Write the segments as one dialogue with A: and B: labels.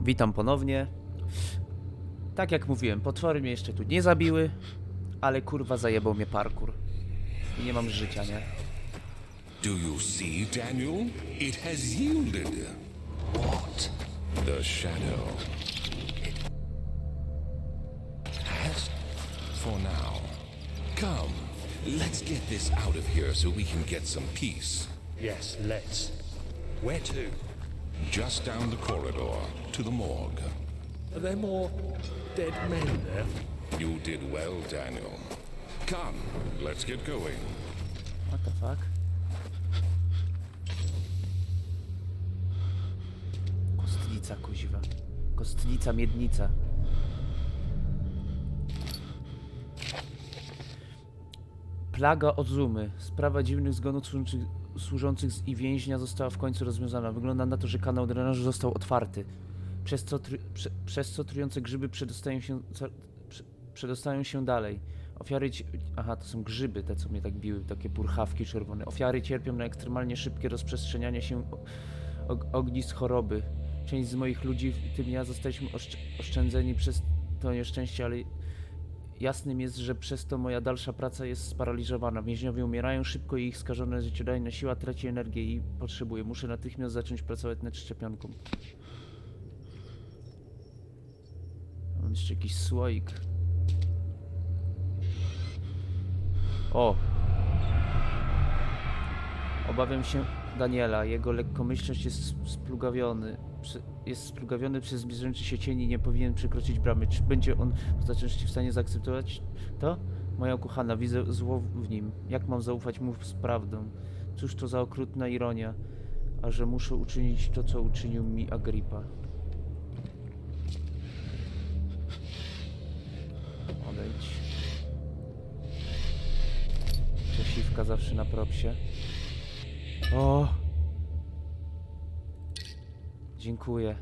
A: Witam ponownie. Tak jak mówiłem, potwory mnie jeszcze tu nie zabiły, ale kurwa zajebał mnie parkour. I nie mam życia, nie?
B: Do you see, Daniel? It has yielded. What? The shadow. It has? For now. Come, let's get this out of here so we can get some peace.
C: Yes, let's. Where to?
B: Just down the corridor to the morgue.
C: Are there more dead men there?
B: You did well, Daniel. Come, let's get going.
A: What the fuck? Kostnica kuziwa. Kostnica miednica. Plaga Ozumy. Sprawa dziwnych zgonów służących, służących i więźnia została w końcu rozwiązana. Wygląda na to, że kanał drenażu został otwarty. Przez co, prze, przez co trujące grzyby przedostają się, prze, przedostają się dalej. Ofiary. Aha, to są grzyby, te co mnie tak biły, takie purchawki czerwone. Ofiary cierpią na ekstremalnie szybkie rozprzestrzenianie się ognisk choroby. Część z moich ludzi, w tym ja, zostaliśmy oszcz- oszczędzeni przez to nieszczęście, ale jasnym jest, że przez to moja dalsza praca jest sparaliżowana. Więźniowie umierają szybko i ich skażona życiodajna siła traci energię i potrzebuje. Muszę natychmiast zacząć pracować nad szczepionką. Mam jeszcze jakiś słoik. O! Obawiam się Daniela. Jego lekkomyślność jest splugawiony. Prze- Jest splugawiony przez zbliżający się cień i nie powinien przekroczyć bramy. Czy będzie on w ostateczności w stanie zaakceptować to? Moja ukochana, widzę zło w nim. Jak mam zaufać mu z prawdą? Cóż to za okrutna ironia, a że muszę uczynić to, co uczynił mi Agripa. Odejdź. Przesiwka zawsze na propsie. O! Dziękuję.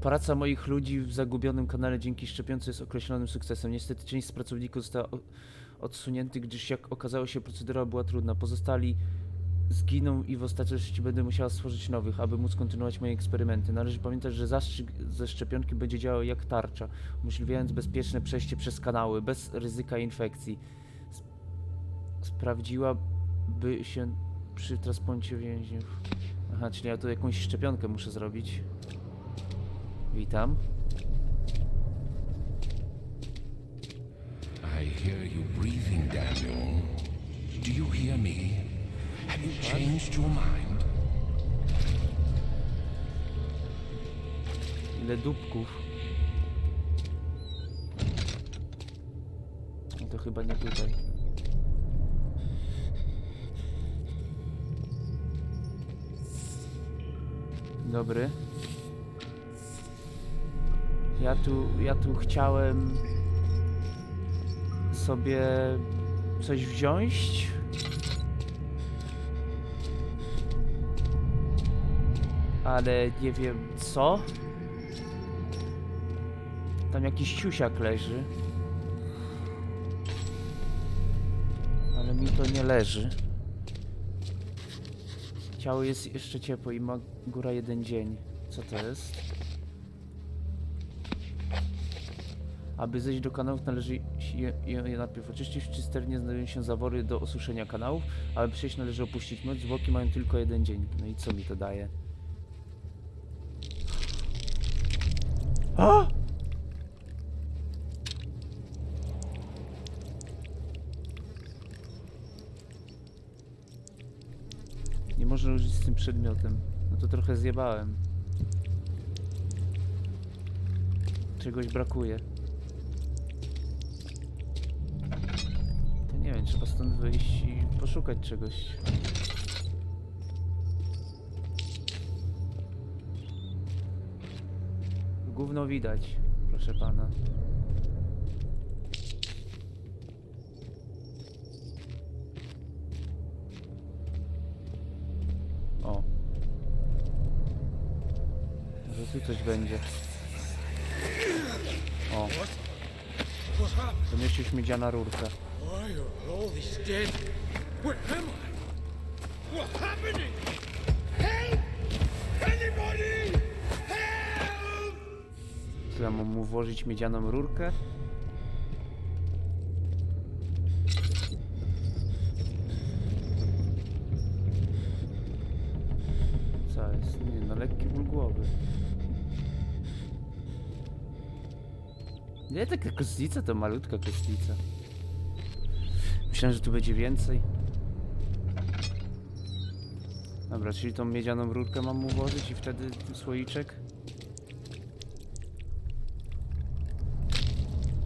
A: Praca moich ludzi w zagubionym kanale dzięki szczepionce jest określonym sukcesem. Niestety część z pracowników została odsuniętych, gdyż jak okazało się procedura była trudna. Pozostali zginą i w ostateczności będę musiała stworzyć nowych, aby móc kontynuować moje eksperymenty. Należy pamiętać, że zastrzyk ze szczepionki będzie działał jak tarcza, umożliwiając bezpieczne przejście przez kanały, bez ryzyka infekcji. Sp- sprawdziłaby się przy transplancie więźniów. Aha, czyli ja tu jakąś szczepionkę muszę zrobić. Witam.
B: I hear you breathing, Daniel. Do you hear me? Have you changed your mind?
A: Ile dupków. No to chyba nie tutaj. Dobry. Ja tu, ja tu chciałem sobie coś wziąć. Ale nie wiem co. Tam jakiś ciusiak leży. Ale mi to nie leży. Ciało jest jeszcze ciepłe i ma góra jeden dzień. Co to jest? Aby zejść do kanałów należy je, je, je najpierw oczyścić. W czysternie znajdują się zawory do osuszenia kanałów. Aby przejść należy opuścić moc. Zwłoki mają tylko jeden dzień. No i co mi to daje? A! Użyć z tym przedmiotem. No to trochę zjebałem. Czegoś brakuje. To nie wiem, trzeba stąd wyjść i poszukać czegoś. Gówno widać, proszę pana. Tu coś będzie. O.
C: Domyślił śmiedzia na rurkę.
A: Co ja mam mu włożyć miedzianą rurkę? Co jest? Nie, na lekki ból głowy. Nie, taka kostnica to malutka kostnica. Myślałem, że tu będzie więcej. Dobra, czyli tą miedzianą rurkę mam mu włożyć i wtedy słoiczek?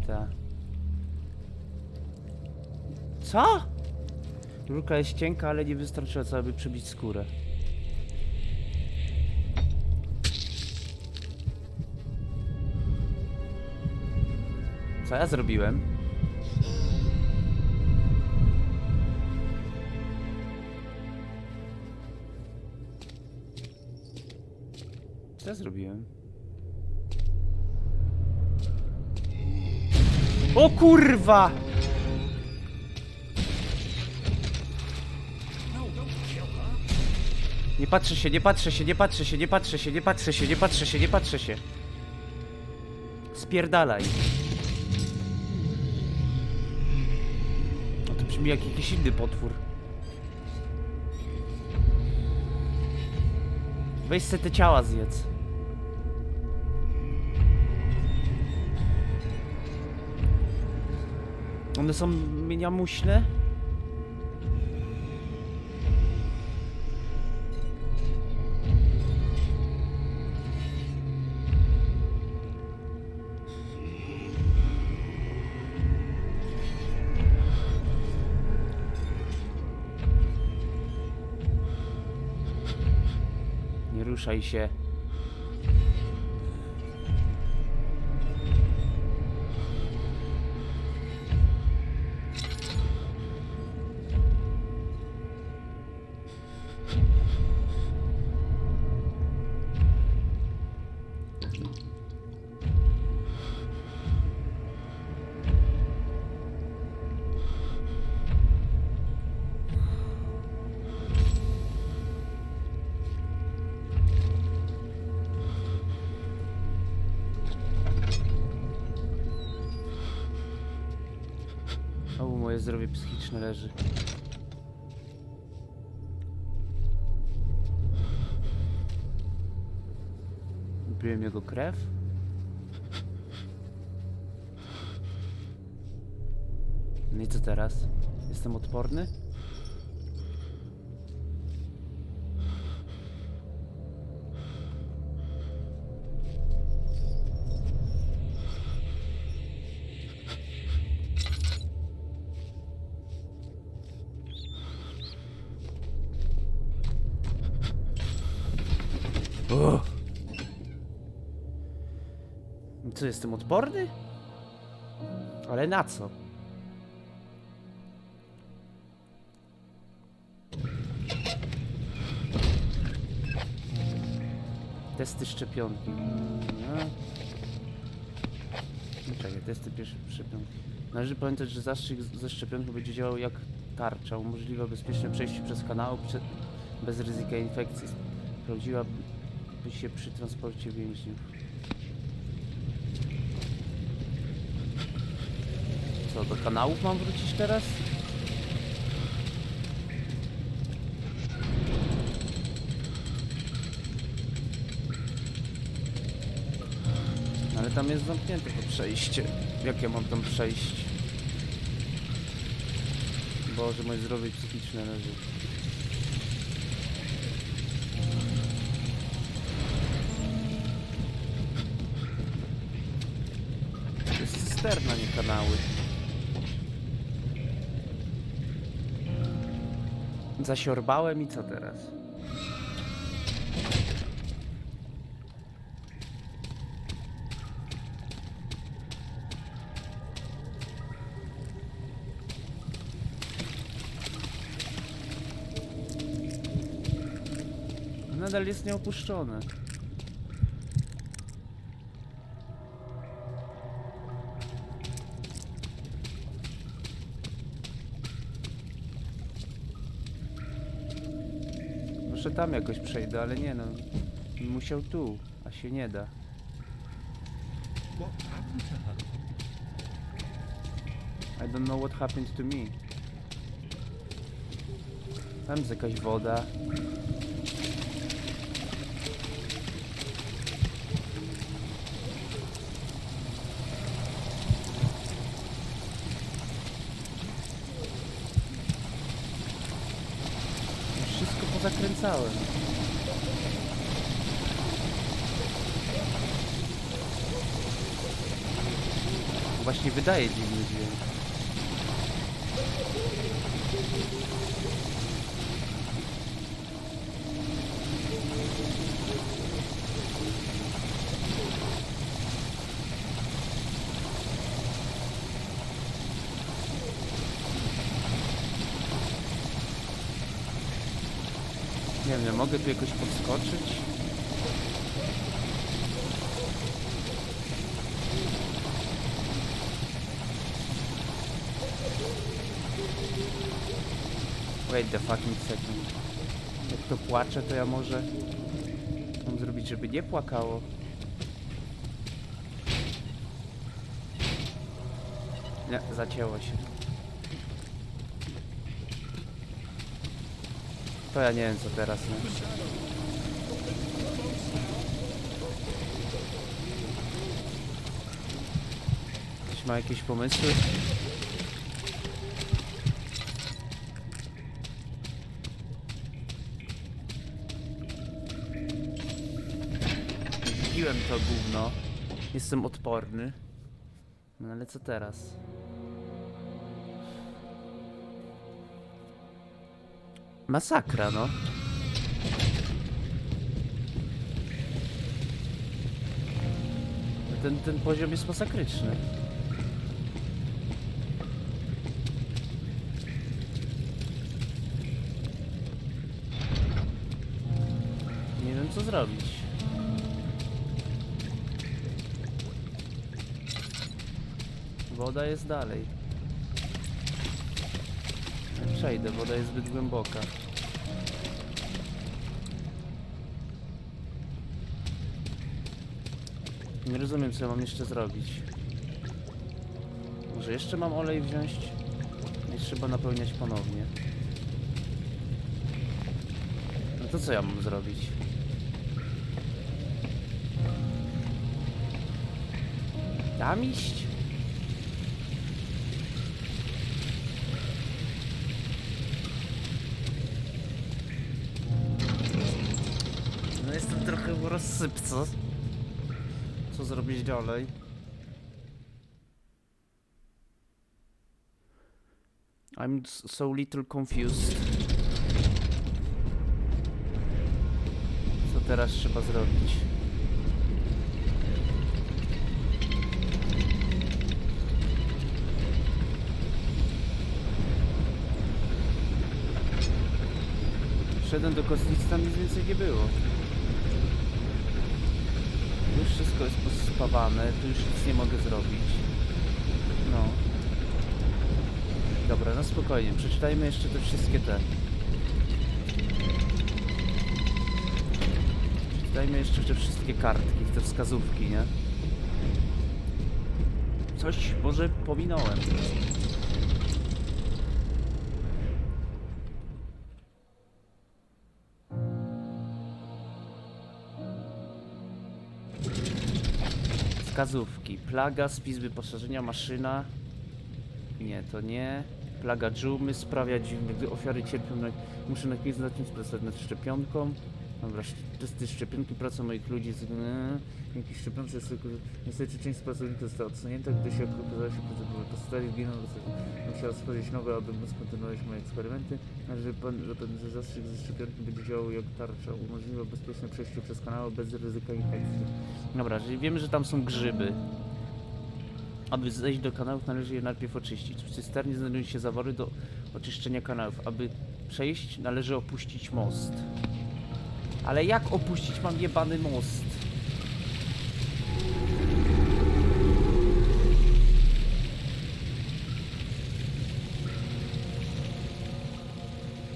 A: Tak. Co? Rurka jest cienka, ale nie wystarczająca, aby przebić skórę. Co ja zrobiłem? Co ja zrobiłem? O kurwa! Nie patrzę się, nie patrzę się, nie patrzę się, nie patrzę się, nie patrzę się, nie patrzę się, nie patrzę się. Spierdalaj. Brzmi jak jakiś inny potwór. Weź te ciała zjedz. One są mieniamuśne? Ruszaj się. Moje zdrowie psychiczne leży. Wypiłem jego krew? No i co teraz? Jestem odporny? Co, jestem odporny? Ale na co? Testy szczepionki. No. No Czekaj, testy pierwsze szczepionki. Należy pamiętać, że zastrzyk ze szczepionką będzie działał jak tarcza. Umożliwia bezpieczne przejście przez kanał bez ryzyka infekcji. Sprawdziłaby się przy transporcie więźniów. Co, do kanałów mam wrócić teraz? Ale tam jest zamknięte to przejście. Jak ja mam tam przejść? Boże, moje zdrowie psychiczne leży. To jest cysterna, nie kanały. Zasiorbałem i co teraz? Nadal jest nieopuszczone. Może tam jakoś przejdę, ale nie no. Musiał tu, a się nie da. I don't know what happened to me. Tam jest jakaś woda. Wszystko pozakręcałem. Właśnie wydaje dziwny dźwięk. Nie wiem, mogę tu jakoś podskoczyć? Wait the fucking second. Jak to płacze, to ja może mam zrobić, żeby nie płakało. Nie, zacięło się. To ja nie wiem co teraz, nie? Ktoś ma jakieś pomysły? Piłem to gówno. Jestem odporny. No ale co teraz? Masakra, no. Ten, ten poziom jest masakryczny. Nie wiem co zrobić. Woda jest dalej. Przejdę, woda jest zbyt głęboka. Nie rozumiem, co ja mam jeszcze zrobić. Może jeszcze mam olej wziąć? Nie trzeba napełniać ponownie. No to co ja mam zrobić? Tam iść? Rozsypce. Co zrobić dalej? I'm so little confused. Co teraz trzeba zrobić? Wszedłem do kostnicy, tam nic więcej nie było. Wszystko jest pospawane, tu już nic nie mogę zrobić. No. Dobra, no spokojnie, przeczytajmy jeszcze te wszystkie te. Przeczytajmy jeszcze te wszystkie kartki, te wskazówki, nie? Coś może pominąłem. Wskazówki. Plaga, spis wyposażenia, maszyna. Nie, to nie. Plaga dżumy sprawia dziwne, gdy ofiary cierpią na... Muszę natychmiast zacząć pracować nad szczepionką. Dobra, testy szczepionki, praca moich ludzi z... Dzięki szczepionce jest tylko... Niestety część pracowników została odsunięta, gdy się okazało się, że pozostali giną, musiała stworzyć nowe, aby móc kontynuować moje eksperymenty. Należy pan, że pan zastrzyk ze szczepionki będzie działał jak tarcza, umożliwia bezpieczne przejście przez kanał bez ryzyka infekcji. Dobra, czyli wiemy, że tam są grzyby. Aby zejść do kanałów należy je najpierw oczyścić. W cysternie znajdują się zawory do oczyszczenia kanałów. Aby przejść należy opuścić most. Ale jak opuścić mam jebany most?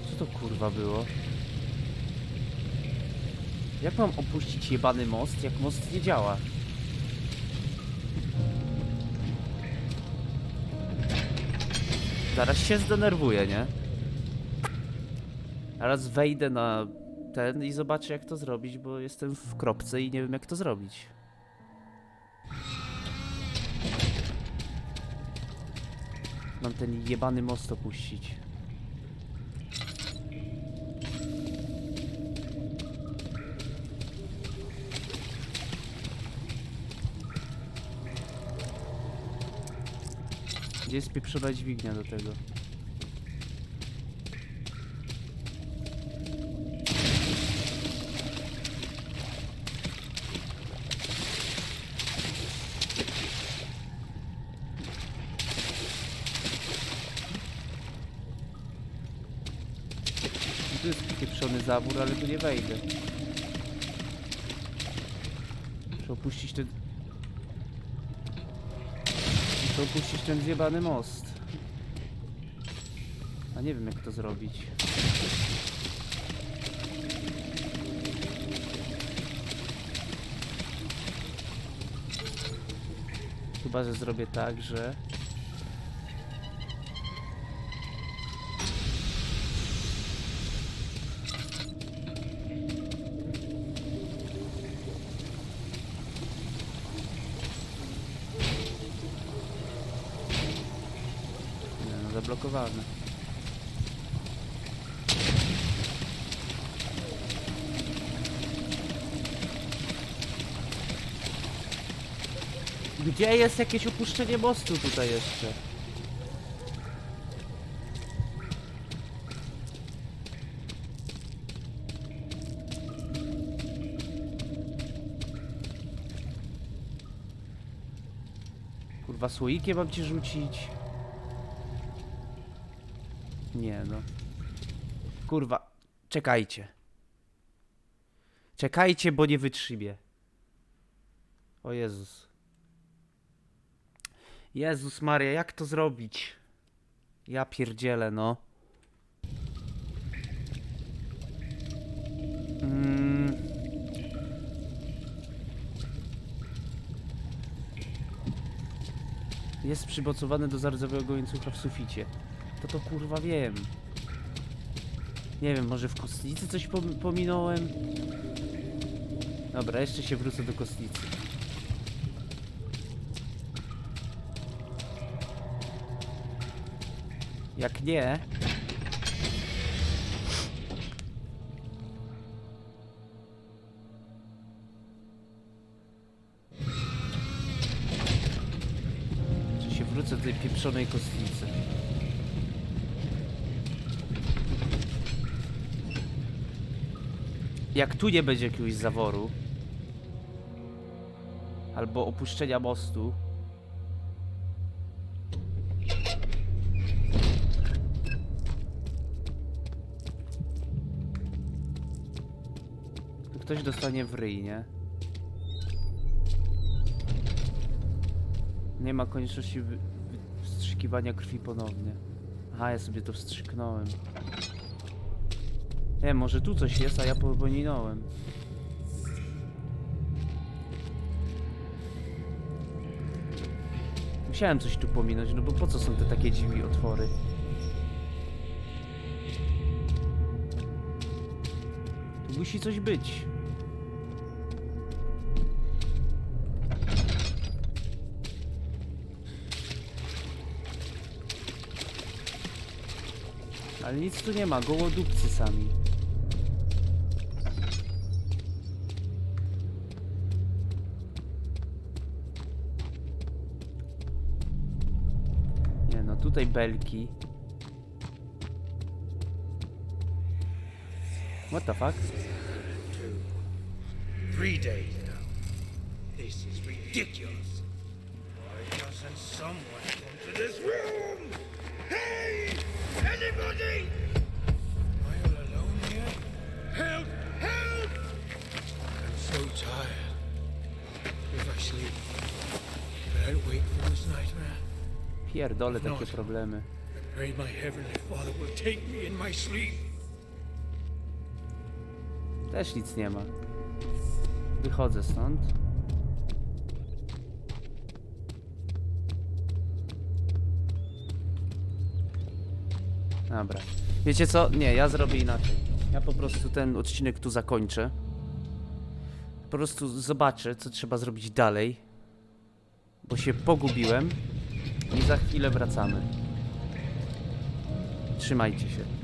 A: Co to kurwa było? Jak mam opuścić jebany most, jak most nie działa? Zaraz się zdenerwuję, nie? Zaraz wejdę na ten i zobaczę jak to zrobić, bo jestem w kropce i nie wiem jak to zrobić. Mam ten jebany most opuścić. Gdzie jest pieprzona dźwignia do tego? I Tu jest zawór, ale tu nie wejdę. Muszę opuścić ten... Muszę opuścić ten zjebany most. A nie wiem jak to zrobić. Chyba, że zrobię tak, że... Nie no, zablokowane. Gdzie jest jakieś opuszczenie mostu tutaj jeszcze? Kurwa, słoikiem mam ci rzucić? Nie no. Kurwa, czekajcie. Czekajcie, bo nie wytrzymię. O Jezus. Jezus Maria, jak to zrobić? Ja pierdzielę, no. Mm. Jest przymocowany do zardzewego łańcucha w suficie. To to kurwa wiem. Nie wiem, może w kostnicy coś pom- pominąłem? Dobra, jeszcze się wrócę do kostnicy. Jak nie... Czy się wrócę do tej pieprzonej kostnicy. Jak tu nie będzie jakiegoś zaworu albo opuszczenia mostu, to ktoś dostanie w ryj, nie? Nie ma konieczności wstrzykiwania krwi ponownie. Aha, ja sobie to wstrzyknąłem. Nie, może tu coś jest, a ja pominąłem. Musiałem coś tu pominąć, no bo po co są te takie dziwne otwory? Tu musi coś być. Ale nic tu nie ma, gołodupcy sami. Tutaj belki. What the fuck?
C: Three days now. This is ridiculous. Why doesn't someone come to this room? Hey! Anybody! Am I all alone here? Help! Help! I'm so tired. If I sleep, will I wake from this nightmare?
A: Pierdolę takie problemy.
C: I pray my heavenly Father will take me in my sleep.
A: Też nic nie ma. Wychodzę stąd. Dobra. Wiecie co? Nie, ja zrobię inaczej. Ja po prostu ten odcinek tu zakończę. Po prostu zobaczę, co trzeba zrobić dalej. Bo się pogubiłem. I za chwilę wracamy. Trzymajcie się.